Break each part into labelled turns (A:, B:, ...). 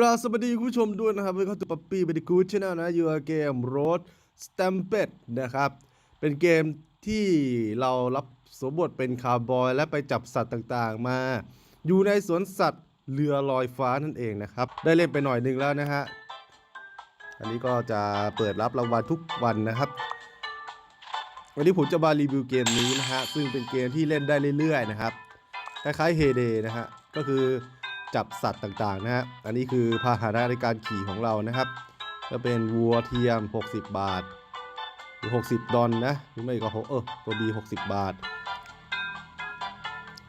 A: กราบสวัสดีคุณผู้ชมด้วยนะครับเพื่อนเข้าสู่ปั๊ปปี้บ d ิกูชแนลนะอยู่กับเกม Road Stampede นะครับ เป็นเกมที่เรารับสมบทเป็นคาวบอยและไปจับสัตว์ต่างๆมา อยู่ในสวนสัตว์เรือลอยฟ้านั่นเองนะครับ ได้เล่นไปหน่อยหนึงแล้วนะฮะ อันนี้ก็จะเปิดรับรางวัลทุกวันนะครับวันนี้ผมจะมารีวิวเกมนี้นะฮะซึ่งเป็นเกมที่เล่นได้เรื่อยๆนะครับคล้ายๆเฮเดนะฮะก็คือ จับสัตว์ต่างๆนะฮะ อันนี้คือพาหนะในการขี่ของเรานะครับ ก็เป็นวัวเทียม 60 บาท หรือ 60 ดอลนะ หรือไม่ก็หเออตัวบี60 บาท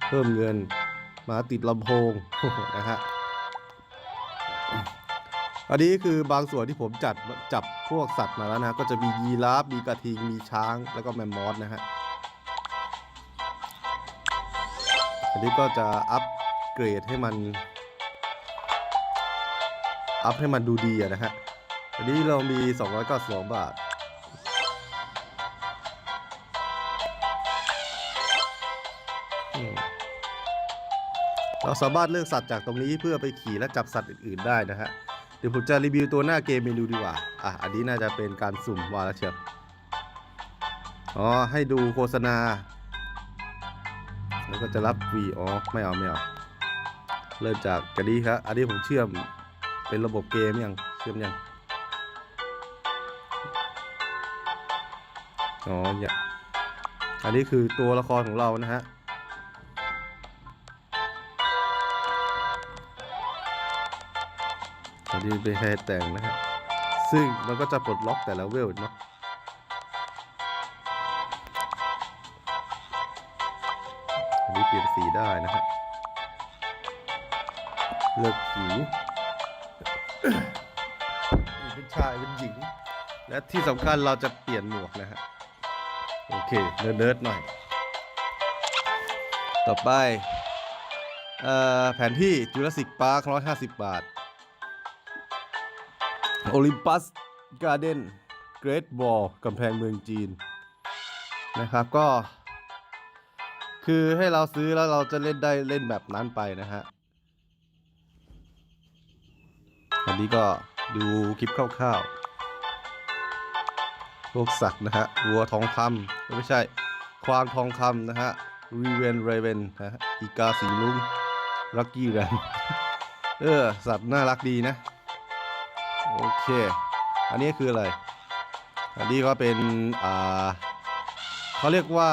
A: เพิ่มเงินมาติดลำโพงนะฮะ อันนี้คือบางส่วนที่ผมจัดจับพวกสัตว์มาแล้วนะ ก็จะมียีราฟ มีกระทิง มีช้าง แล้วก็แมมมอสนะฮะ อันนี้ก็จะอัป เกรดให้มัน อัพให้มันดูดีอะนะฮะอันนี้เรามี 292 บาทอืมเราสามารถเลือกสัตว์จากตรงนี้เพื่อไปขี่และจับสัตว์อื่น ๆ ได้นะฮะ เดี๋ยวผมจะรีวิวตัวหน้าเกมเมนูดีกว่า อะ อันนี้น่าจะเป็นการสุ่มว่าแล้วเชียวอ๋อ ให้ดูโฆษณา แล้วก็จะรับฟรีอ๋อ ไม่เอา ไม่เอา เริ่มจากกระดีครับ อันนี้ผมเชื่อมเป็นระบบเกมยังเชื่อมยัง อ๋ออย่าอันนี้คือตัวละครของเรานะฮะ อันนี้เป็นแค่แต่งนะฮะ ซึ่งมันก็จะปลดล็อกแต่ละเวลเนาะอันนี้เปลี่ยนสีได้นะฮะ เลือกผีเป็นชายเป็นหญิง และที่สำคัญเราจะเปลี่ยนหมวกนะฮะ โอเค เนิร์ดๆหน่อย ต่อไป เอ่อ แผนที่จูราสสิกพาร์ค150บาท โอลิมปัสการ์เดนเกรทบอลกำแพงเมืองจีน นะครับก็ คือให้เราซื้อแล้วเราจะเล่นได้เล่นแบบนั้นไปนะฮะ อั นี้ก็ดูคลิปคร่าวๆพวกสัตว์นะฮะวัวทองคำไม่ใช่ควางทองคำนะฮะรีเวนเรเวนนะฮะอีกาสีลุงลักกี้แรนเออ สัตว์น่ารักดีนะ โอเค อันนี้คืออะไร อันนี้ก็เป็น อ่าเขาเรียกว่า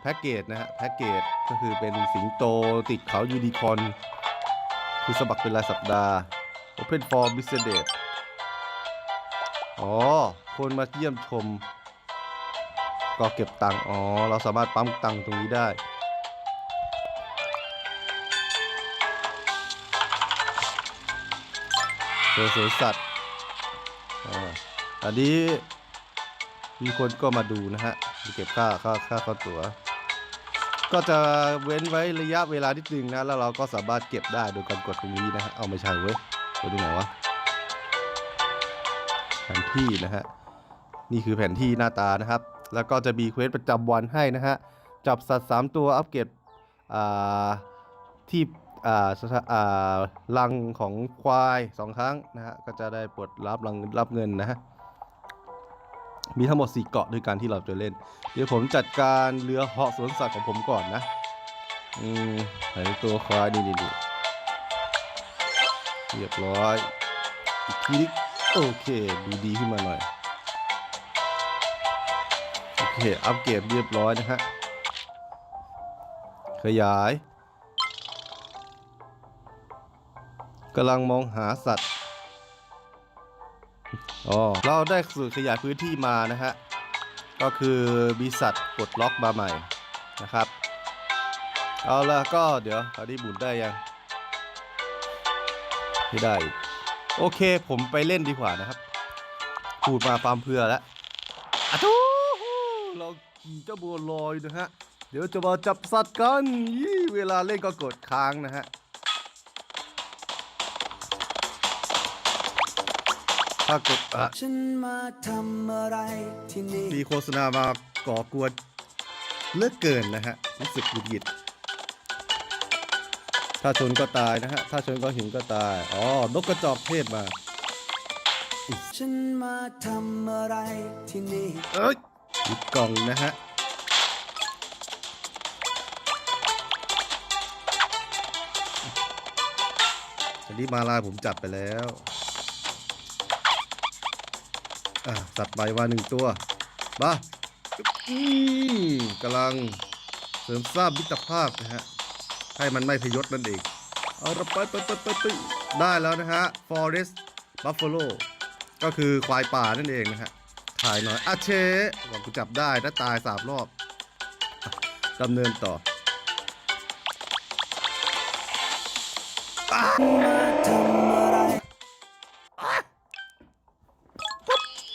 A: แพ็กเกจนะฮะ แพ็กเกจก็คือเป็นสิงโตติดเขายูนิคอน คือสมัครเป็นรายสัปดาห์ Open for Business อ๋อ คนมาเยี่ยมชม ก็เก็บตังค์ อ๋อ เราสามารถปั๊มตังค์ตรงนี้ได้ เจอสวนสัตว์อันนี้มีคนก็มาดูนะฮะมีเก็บค่าค่าค่าเข้าตั๋ว ก็จะเว้นไว้ระยะเวลานิดนึงนะ แล้วเราก็สามารถเก็บได้โดยการกดตรงนี้นะฮะ เอาไม่ใช่เว้ย ไปดูไหนวะ แผนที่นะฮะ นี่คือแผนที่หน้าตานะครับ แล้วก็จะมีเควสประจำวันให้นะฮะ จับสัตว์ 3 ตัวอัปเกรดอ่าที่อ่าลังของควาย 2 ครั้งนะฮะ ก็จะได้ปลดรับรังรับเงินนะฮะ มีทั้งหมด 4 เกาะด้วยกันที่เราจะเล่น เดี๋ยวผมจัดการเรือเหาะสวนสัตว์ของผมก่อนนะ อืมไหนตัวควายนี่นี่นี่ เรียบร้อย อีกทีนึงโอเค ดูดีขึ้นมาหน่อย โอเค อัปเกรดเรียบร้อยนะฮะ ขยายกำลังมองหาสัตว์ อ๋อ เราได้สูตรขยายพื้นที่มานะฮะ ก็คือมีสัตว์ปลดล็อกมาใหม่นะครับ เอาละก็เดี๋ยวตอนนี้บุนได้ยัง ไม่ได้อีกโอเคผมไปเล่นดีกว่านะครับ พูดมาฟาร์มเพื่อแล้วอะทูเราขี่เจ้าบัวลอยนะฮะ เดี๋ยวจะมาจับสัตว์กันยี่เวลาเล่นก็กดค้างนะฮะถ้ากดอะ
B: ฉันมาทำอะไรที่นี่
A: มีโฆษณามาก่อกวนเลือกเกินนะฮะรู้สึกหงุดหงิด ถ้าชนก็ตายนะฮะ ถ้าชนก็หินก็ตาย อ๋อ นกกระจอกเทศมา
B: ฉันมาทำอะไรที่นี่
A: เอ้ยหยิบกล่องนะฮะ อันนี้มาลายผมจับไปแล้ว อะสัตว์ใบมาหนึ่งตัวบ้าอืมกำลังเสริมสร้างมิตรภาพนะฮะ ให้มันไม่พยศนั่นเองเอาไปไปไปไปไปได้แล้วนะฮะ Forest Buffalo ก็คือควายป่านั่นเองนะฮะ ถ่ายหน่อยอาเชหวังกูจับได้ถ้าตายสามรอบดำเนินต่อ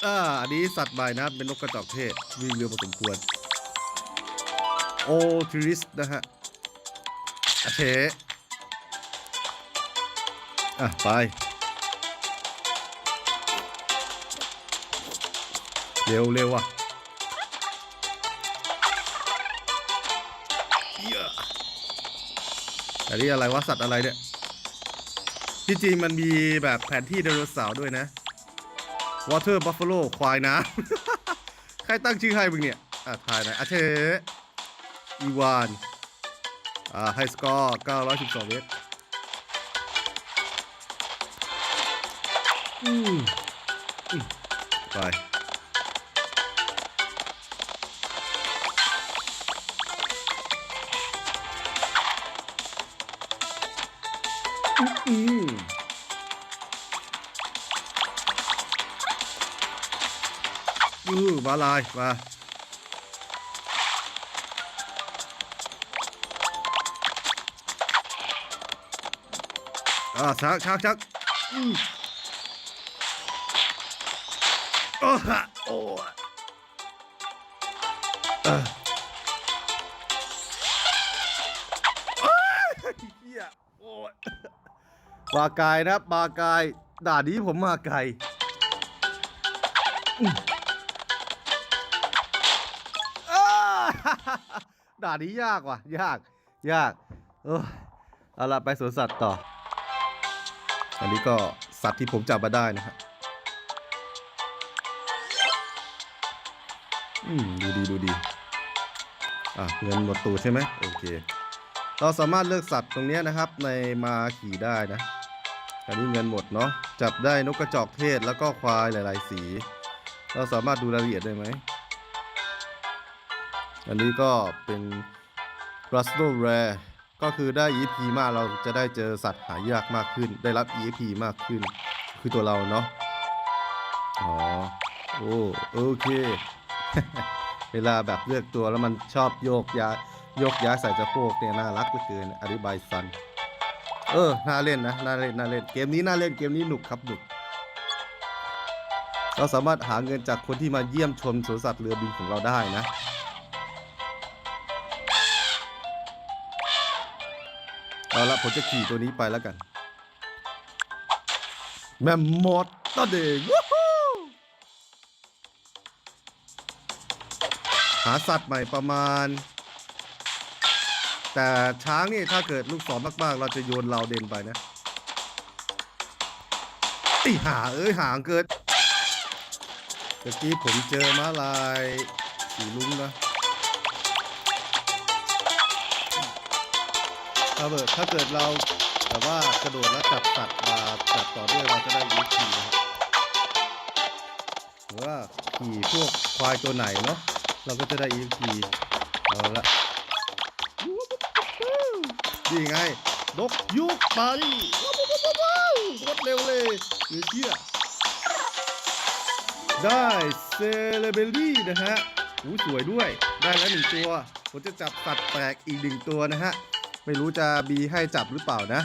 B: อ่า
A: อันนี้สัตว์ใบนะ เป็นนกกระจอกเทศ วิ่งเร็วพอสมควร โอทริสนะฮะ เชอะ ไป เร็วเร็วอะเหี้ยอันนี้อะไรวะ สัตว์อะไรเนี่ยที่จริงมันมีแบบแผนที่ไดโนเสาร์ด้วยนะ Water Buffalo ควายน้ำ ใครตั้งชื่อให้มึงเนี่ย อะ ทายหนะอาเชอีวาน อ่าให้สกอร์912 เมตรอืมอืมไปอืมอือมาลายมา อ่าชักชักชักอืมโอ้ฮะโอ้ยเอ่อโอ้ยเหี้ยโอ้ยบากายนะครับากายด่านี้ผมมาไกลอ้า ด่านนี้ยากว่ะ ยาก ยาก เออเอาละไปสวนสัตว์ต่อ อันนี้ก็สัตว์ที่ผมจับมาได้นะครับอืมดูดีดูดี อะเงินหมดตูใช่ไหมโอเค เราสามารถเลือกสัตว์ตรงนี้นะครับ ในมาขี่ได้นะ อันนี้เงินหมดเนาะ จับได้นกกระจอกเทศแล้วก็ควายหลาย ๆ สี เราสามารถดูรายละเอียดได้ไหม อันนี้ก็เป็น r u s t o Rare ก็คือได้ EP มากเราจะได้เจอสัตว์หายากมากขึ้น ได้รับ EP มากขึ้น คือตัวเราเนาะอ๋อโอ้โอเค เวลาแบบเลือกตัวแล้วมันชอบโยกย้ายโยกย้ายใส่สะโพกเนี่ยน่ารักเหลือเกินอธิบายซัน เออ น่าเล่นนะ น่าเล่น น่าเล่น เกมนี้น่าเล่น เกมนี้หนุกครับหนุก เราสามารถหาเงินจากคนที่มาเยี่ยมชมสวนสัตว์เรือบินของเราได้นะ เอาละผมจะขี่ตัวนี้ไปแล้วกัน แมมมอสตอเดงวู้ฮู้หาสัตว์ใหม่ประมาณ แต่ช้างนี่ถ้าเกิดลูกศรมากๆ เราจะโยนเราเด่นไปนะไอหาเอ้ยหางเกิดเมื่อกี้ผมเจอม้าลายสีลุ้งนะ ถ้าเกิดถ้าเกิดเราแต่ว่ากระโดดแล้วจับสัตว์มาจับต่อด้วยเราจะได้ยูทีนะครับหรือว่าขี่พวกควายตัวไหนเนาะเราก็จะได้ EXP เอาละนี่ไงนกยุกมาดิว้าวว้าวว้าวว้าวโคตรเร็วเลยเหลือเชื่อได้เซเลเบลี่นะฮะหูสวยด้วย ได้แล้วหนึ่งตัว ผมจะจับสัตว์แปลกอีกหนึ่งตัวนะฮะ ไม่รู้จะบีให้จับหรือเปล่านะ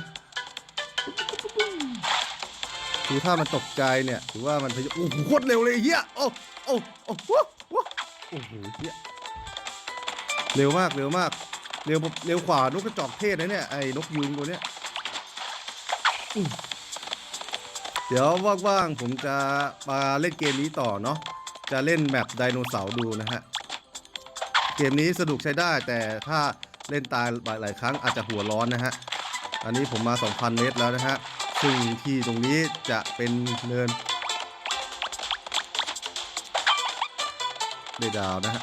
A: คือถ้ามันตกใจเนี่ยถือว่ามันพยโอ้โหโคตรเร็วเลยเฮียโอ้โอ้โอ้โหโอ้โหเฮียเร็วมากเร็วมากเร็วเร็วกว่านกกระจอกเทศนะเนี่ยไอ้นกยูงตัวเนี้ยเดี๋ยวว่างๆผมจะมาเล่นเกมนี้ต่อเนาะจะเล่นแมปไดโนเสาร์ดูนะฮะเกมนี้สนุกใช้ได้แต่ถ้า เล่นตายหลายๆครั้งอาจจะหัวร้อนนะฮะ อันนี้ผมมา 2,000 เมตรแล้วนะฮะ ซึ่งที่ตรงนี้จะเป็นเนินได้ดาวนะฮะ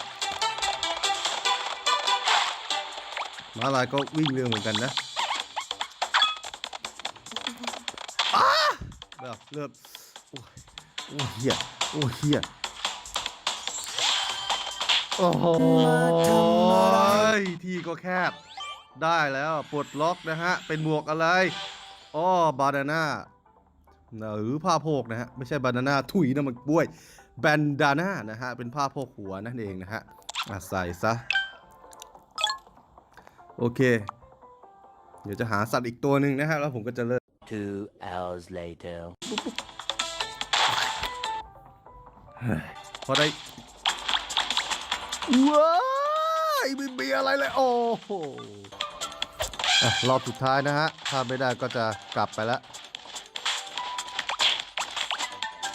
A: มาลายก็วิ่งเร็วเหมือนกันนะอ้าแบบเริ่มโอ้ยโอ้ยเฮียโอ้ยเฮีย โอ้โหที่ก็แคบ ได้แล้วปลดล็อกนะฮะ เป็นหมวกอะไรอ้อบานาน่าหรือผ้าโพกนะฮะ ไม่ใช่บานาน่าถุยนะมันบ้วยแบนดาน่านะฮะ เป็นผ้าโพกหัวนั่นเองนะฮะอะใส่ซะ โอเค เดี๋ยวจะหาสัตว์อีกตัวหนึ่งนะฮะ แล้วผมก็จะเลิก
C: Two hours later.
A: พอได้ ว้ายไม่มีอะไรเลยโอ้โหอะรอบสุดท้ายนะฮะ ถ้าไม่ได้ก็จะกลับไปแล้ว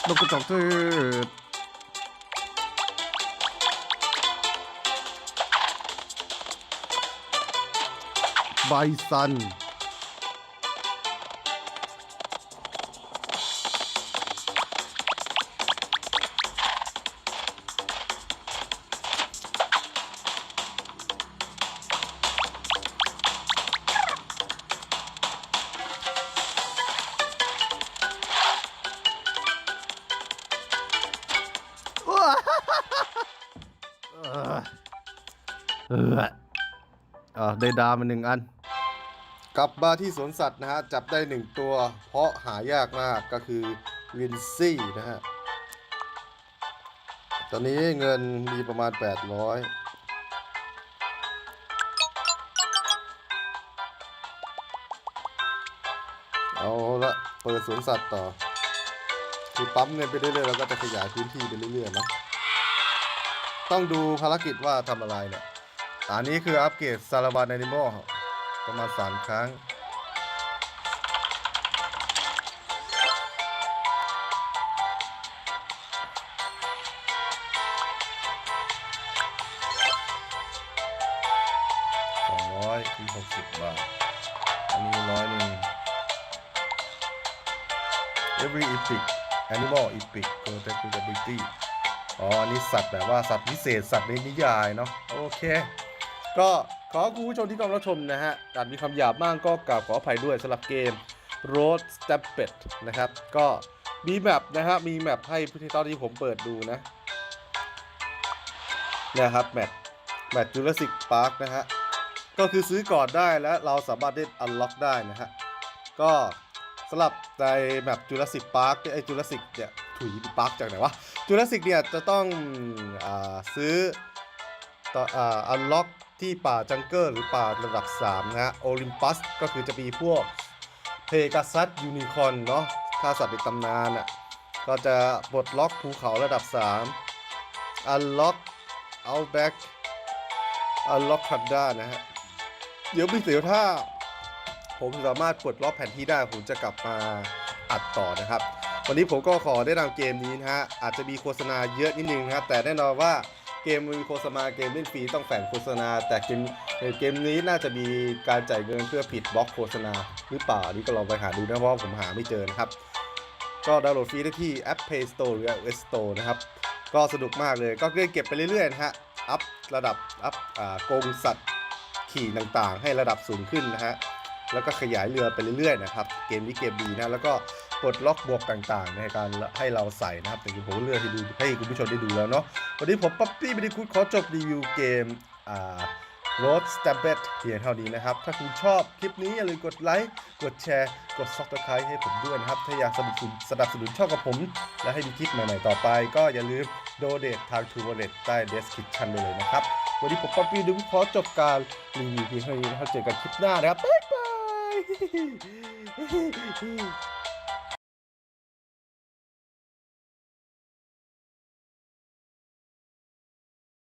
A: นกกระจอกเทศไบซัน เอออะได้ดาวมาหนึ่งอัน กลับมาที่สวนสัตว์นะฮะ จับได้หนึ่งตัว เพราะหายากมากก็คือวินซี่นะฮะ ตอนนี้เงินมีประมาณ 800เอาละเปิดสวนสัตว์ต่อ คือปั๊มเงินไปเรื่อยๆแล้วก็จะขยายพื้นที่ไปเรื่อยๆนะ ต้องดูภารกิจว่าทำอะไรเนี่ย อันนี้คืออัปเกรดซาลาบานแอนิมอลประมาณ 3 ครั้ง สองร้อยถึงหกสิบบาท อันนี้ร้อยหนึ่ง every epic animal epic protectability อ๋อ อันนี้สัตว์แบบว่าสัตว์พิเศษ สัตว์ในนิยายเนาะ โอเค ก็ขอคุณผู้ชมที่กำลังรับชมนะฮะอาจมีคำหยาบบ้างก็กราบขออภัยด้วยสำหรับเกม Road Stampede นะครับ ก็มีแมปนะฮะมีแมปให้ที่ตอนที่ผมเปิดดูนะนะครับแมปแมป Jurassic Park นะฮะ ก็คือซื้อก่อนได้และเราสามารถได้อันล็อกได้นะฮะ ก็สำหรับในแบบจูราสสิกพาร์คไอจูราสสิกเนี่ยถุยพาร์คจากไหนวะจูราสสิกเนี่ยจะต้องอซื้อต่อออันล็อก ที่ป่าจังเกิลหรือป่าระดับ 3นะฮะโอลิมปัสก็คือจะมีพวกเพกาซัสยูนิคอนเนาะถ้าสัตว์ในตำนานอะก็จะปลดล็อกภูเขาระดับ 3 อันล็อกเอาแบ็กอันล็อกคันด้านะฮะ เดี๋ยวพี่เสียวถ้า ผมสามารถปลดล็อกแผนที่ได้ ผมจะกลับมาอัดต่อนะครับ วันนี้ผมก็ขอได้นำเกมนี้นะฮะ อาจจะมีโฆษณาเยอะนิดนึงนะครับ แต่แน่นอนว่า เกมมีโฆษณาเกมเล่นฟรีต้องแฝงโฆษณา แต่เกมเกมนี้น่าจะมีการจ่ายเงินเพื่อผิดบล็อกโฆษณาหรือเปล่านี่ก็ลองไปหาดูนะเพราะว่าผมหาไม่เจอนะครับ ก็ดาวน์โหลดฟรีได้ที่แอป Play Store หรือ iOS Store นะครับ ก็สนุกมากเลยก็เล่นเก็บไปเรื่อยๆนะฮะอัพระดับอัพอ่ากงสัตว์ขี่ต่างๆ ให้ระดับสูงขึ้นนะฮะแล้วก็ขยายเรือไปเรื่อยๆนะครับ เกมนี้เกมดีนะแล้วก็ ปลดล็อกบวกต่างๆ ในการให้เราใส่นะครับแต่ผมเลือกให้ดูให้คุณผู้ชมได้ดูแล้วเนาะวันนี้ผมป๊อปปี้ไม่ได้คุดขอจบรีวิวเกมอ่า Road Stampede เพียงเท่านี้นะครับ ถ้าคุณชอบคลิปนี้อย่าลืมกดไลค์ กดแชร์ กด Subscribe ให้ผมด้วยนะครับ ถ้าอยากสนับสนุนสนับสนุนช่องกับผม และให้มีคลิปใหม่ๆต่อไป ก็อย่าลืมโดเดททาง True Wallet ใต้ description ได้เลยนะครับ วันนี้ผมป๊อปปี้ดูขอจบการรีวิวเพียงเท่านี้นะครับเจอกันคลิปหน้านะครับ บ๊ายบาย